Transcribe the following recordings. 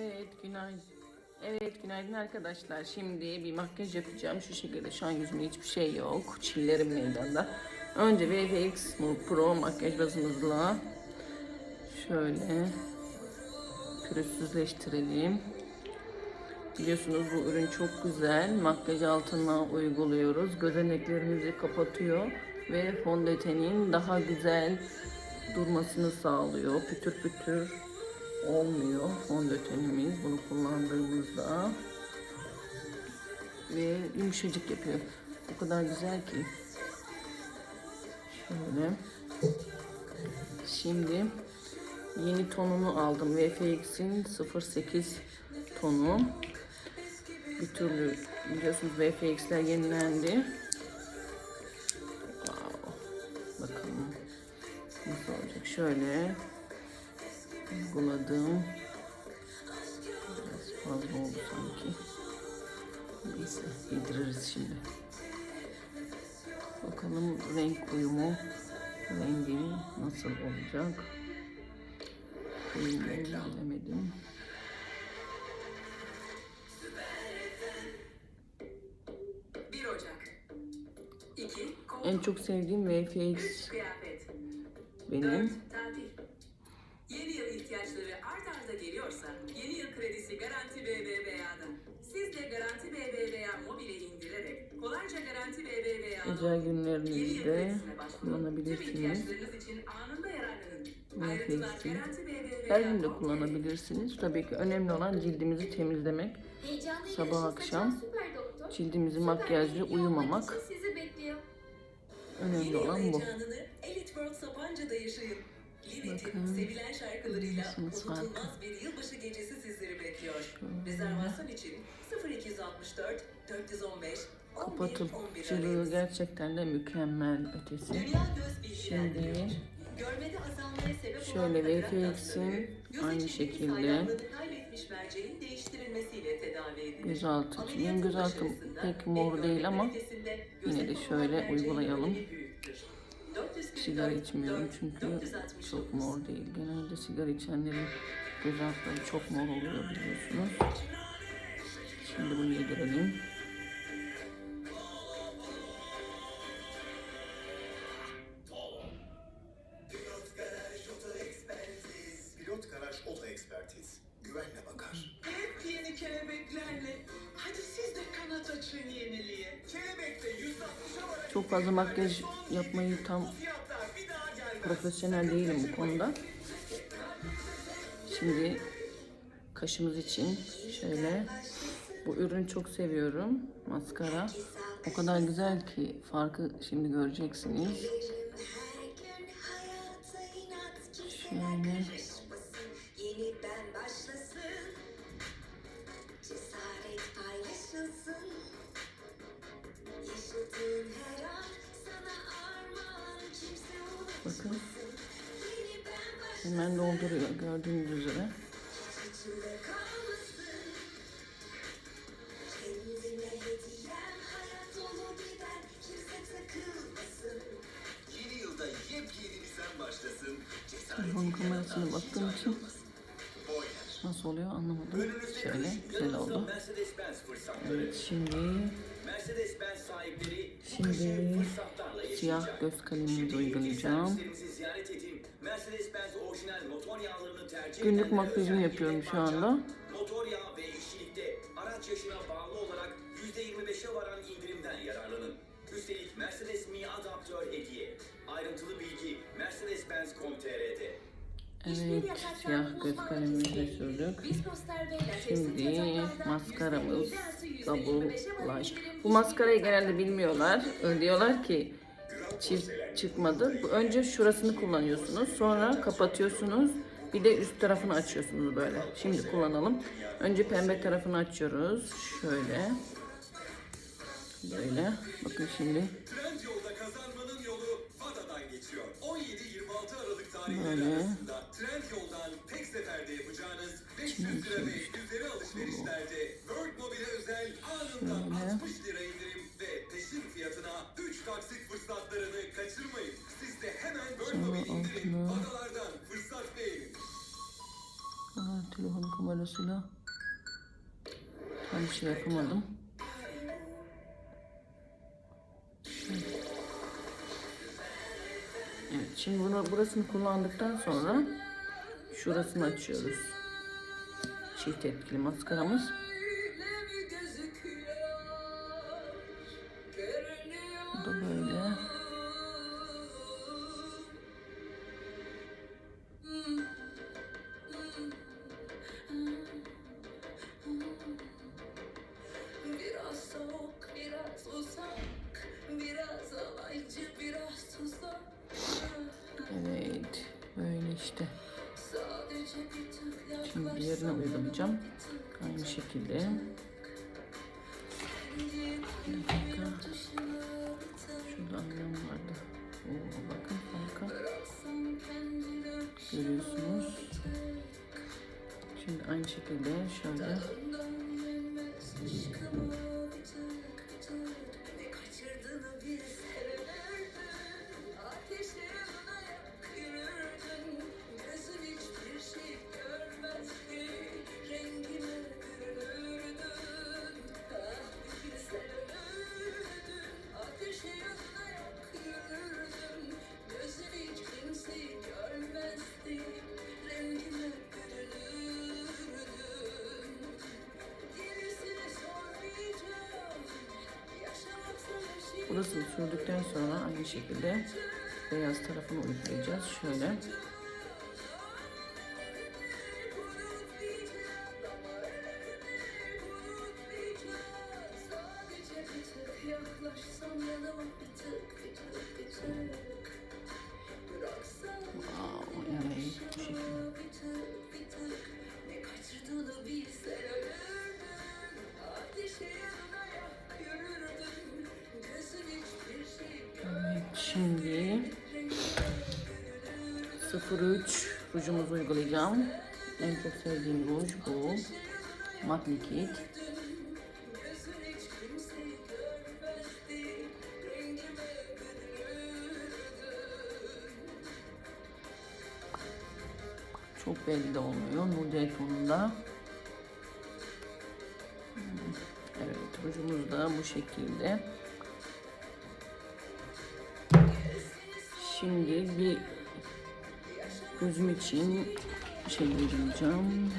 Evet, günaydın. Evet, günaydın arkadaşlar. Şimdi bir makyaj yapacağım. Şu şekilde şu an yüzümde hiçbir şey yok. Çillerim meydanda. Önce VFX Pro makyaj bazımızla şöyle pürüzsüzleştirelim. Biliyorsunuz bu ürün çok güzel. Makyaj altına uyguluyoruz. Gözeneklerimizi kapatıyor ve fondötenin daha güzel durmasını sağlıyor. Pütür pütür olmuyor fondötenimiz bunu kullandığımızda. Ve yumuşacık yapıyor. O kadar güzel ki. Şöyle. Şimdi yeni tonunu aldım. VFX'in 08 tonu. Bir türlü biliyorsunuz VFX'ler yenilendi. Wow. Bakalım nasıl olacak. Şöyle uyguladım. Biraz fazla oldu sanki. Neyse yediririz şimdi. Bakalım renk uyumu rengi nasıl olacak. Bilemedim. 1 Ocak 2. En çok sevdiğim VFX benim. 4. Tatil Yeni yıl ihtiyaçları art arda geliyorsa yeni yıl kredisi Garanti BBVA'da. Siz de Garanti BBVA mobile indirerek kolayca Garanti BBVA'da Özel günlerinizde Tüm kullanabilirsiniz. ihtiyaçlarınız için anında yararlanın. Ayrıntılar Garanti BBVA. her gün de kullanabilirsiniz. Tabii ki önemli olan cildimizi temizlemek. Heyecanlı Sabah yarışın akşam saçan süper doktor. Cildimizi makyajlı bilgi almak uyumamak için Sizi bekliyor. önemli Yeni yıl olan bu. heyecanını Elite World Sapanca'da yaşayın. Bakın. sevilen şarkılarıyla unutulmaz bir yılbaşı gecesi sizleri bekliyor. Rezervasyon için 0264 415 11 11 Kapatıcılığı gerçekten de mükemmel ötesi. Şimdi şöyle VFX'in aynı şekilde gözaltı. Gözaltım başarısında pek mor değil ama yine de şöyle uygulayalım. Önemi büyüktür. 444, Sigara içmiyorum çünkü 469. çok mor değil. Genelde sigara içenlerin göz altları çok mor oluyor biliyorsunuz. Şimdi bunu yedirelim. Pilot Garaj Oto Ekspertiz. Pilot Garaj Oto Ekspertiz. Güvenle bakar. Hep yeni kelebeklerle. Hadi siz de kanat açın yeniliğe. Kelebekte %60'a varan Çok fazla makyaj yapmayı tam profesyonel değilim bu konuda. Şimdi kaşımız için şöyle bu ürünü çok seviyorum. Maskara. O kadar güzel ki farkı şimdi göreceksiniz. Şöyle hemen dolduruyor gördüğünüz üzere. Telefon kamerasına baktığım için nasıl oluyor anlamadım. Şöyle güzel oldu. Evet şimdi Şimdi siyah göz Şimdi uygulayacağım. Servislerimizi ziyaret edin. Mercedes-Benz orijinal motor yağlarını tercih Günlük makyajımı yapıyorum şu anda. Motor yağı ve işçilikte araç yaşına bağlı olarak %25'e varan indirimden yararlanın. Üstelik Mercedes Mi adaptör hediye. Ayrıntılı bilgi Mercedes-Benz.com.tr'de. Evet siyah göz kalemimizi sürdük. Şimdi maskaramız Double Lash. Bu maskarayı genelde bilmiyorlar. Diyorlar ki çift çıkmadı. Önce şurasını kullanıyorsunuz. Sonra kapatıyorsunuz. Bir de üst tarafını açıyorsunuz böyle. Şimdi kullanalım. Önce pembe tarafını açıyoruz. Şöyle. Böyle. Bakın şimdi. Trend yolda kazanmanın yolu Vada'dan geçiyor. 17-26 Aralık tarihleri Böyle. arasında Trend yoldan tek seferde yapacağınız 500 lira ve üzeri alışverişlerde World Mobile özel anında Şöyle. 3 taksit fırsatlarını kaçırmayın. Siz de hemen Mobile indirin. Vadalardan fırsat beğenin. Aa, telefon kamera maskarasıyla tam bir şey yapamadım. Evet, şimdi bunu burasını kullandıktan sonra şurasını açıyoruz. Çift etkili maskaramız. Şimdi yaklaş, diğerini uygulayacağım. Aynı şekilde. Bir dakika. Şurada aynam vardı. Oo, bakın farka. Görüyorsunuz. Şimdi aynı şekilde şöyle. Burasını sürdükten sonra aynı şekilde beyaz tarafını uygulayacağız. Şöyle. Yaklaşsam yanıma bir tık bir tık bir tık 03 rujumuzu uygulayacağım. En çok sevdiğim ruj bu. Mat Liquid. Çok belli de olmuyor. Nude tonunda. Evet, rujumuz da bu şekilde. Şimdi bir gözüm için şey uygulayacağım.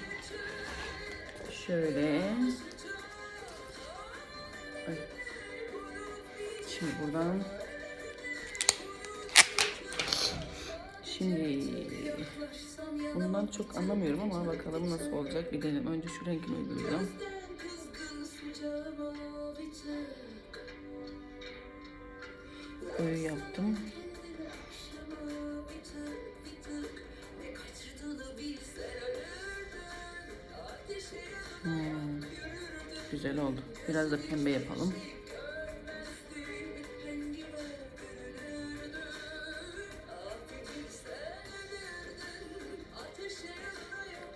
Şöyle. Şimdi buradan Şimdi bundan çok anlamıyorum ama bakalım nasıl olacak bir denelim. Önce şu renkini uygulayacağım. Koyu yaptım. Güzel oldu. Biraz da pembe yapalım.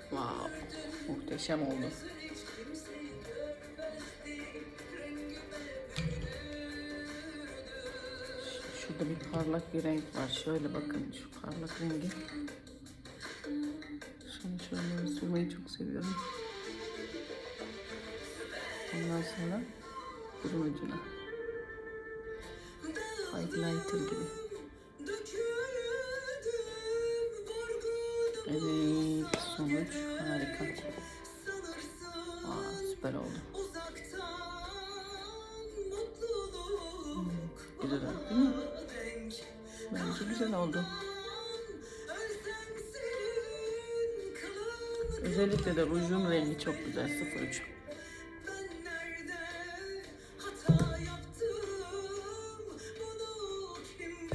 Wow, muhteşem oldu. Şurada bir parlak bir renk var. Şöyle bakın şu parlak rengi. Şunu şöyle sürmeyi çok seviyorum. Ondan sonra burun ucuna. Highlighter gibi. Evet sonuç harika. Aa, süper oldu. Güzel oldu değil mi? Bence güzel oldu. Özellikle de rujun rengi çok güzel. 03.